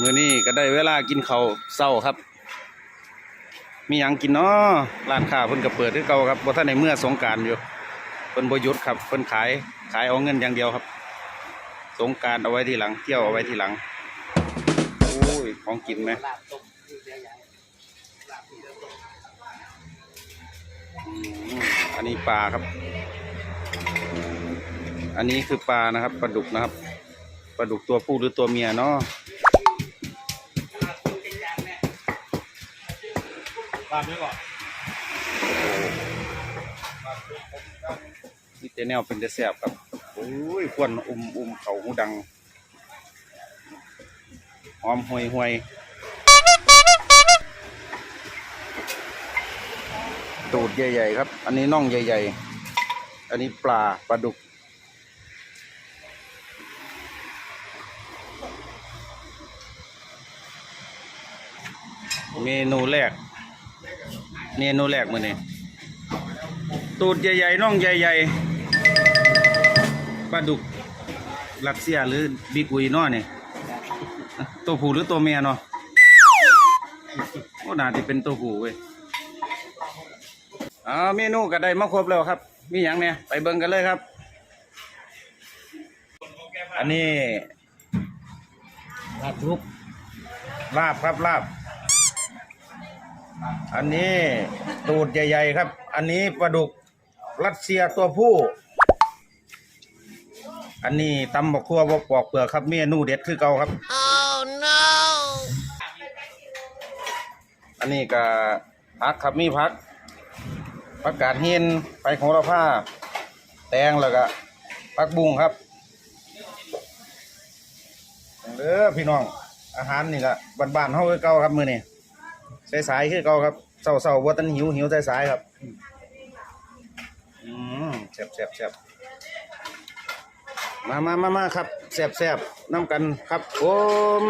มือนี้ก็ได้เวลากินข้าวเช้าครับ มีหยังกินเนาะร้านค้าเพิ่นก็เปิดคือเก่าครับบ่ทันในเมื่อสงการอยู่เพิ่นบ่หยุดครับเพิ่นขายขายเอาเงินอย่างเดียวครับ สงการเอาไว้ทีหลัง เที่ยวเอาไว้ทีหลังโอ้ยของกินไหมอันนี้ปลาครับ อันนี้คือปลานะครับปลาดุกนะครับปลาดุกตัวผู้หรือตัวเมียเนาะ ลาบนี้ก่อนนี่แต่แนวเป็นแต่แซ่บครับโอ้ยควนอุ้มอุ้มเขาหูดังหอมห่วยห่วยตูดใหญ่ๆครับ อันนี้น่องใหญ่ ๆ อันนี้ปลาปลาดุก เมนูแรก เมนูแรกมือนี้ตูดใหญ่ๆน่องใหญ่ๆปลาดุกลักเซียหรือบิ๊กอุยเนาะนี่ตัวผู้หรือตัวเมียเนาะโอ้น่าจะเป็นตัวผู้เว้ยอ่าเมนูก็ได้มาครบแล้วครับ มีอย่างเนี่ยไปเบิ่งกันเลยครับ อันนี้ลาบทุกลาบครับลาบ อันนี้ตูดใหญ่ ๆ ครับ อันนี้ปลาดุกรัสเซียตัวผู้ อันนี้ตำบักทั่วบกปอกเปลือกครับเมนูเด็ดคือเก่าครับ Oh no! อันนี้ก็พักครับมีพักผักกาดหินไปโหระพาแตงแล้วก็ผักบุ้งครับเด้อพี่น้องอาหารนี่ก็บ้านๆเฮาคือเก่าครับมื้อนี้ สายสายคือเก่าครับเศร้าๆบ่ทันหิวหิวสายสายครับ อืมแซ่บแซ่บแซ่บมามามามาครับแซ่บแซ่บน้ำกันครับผม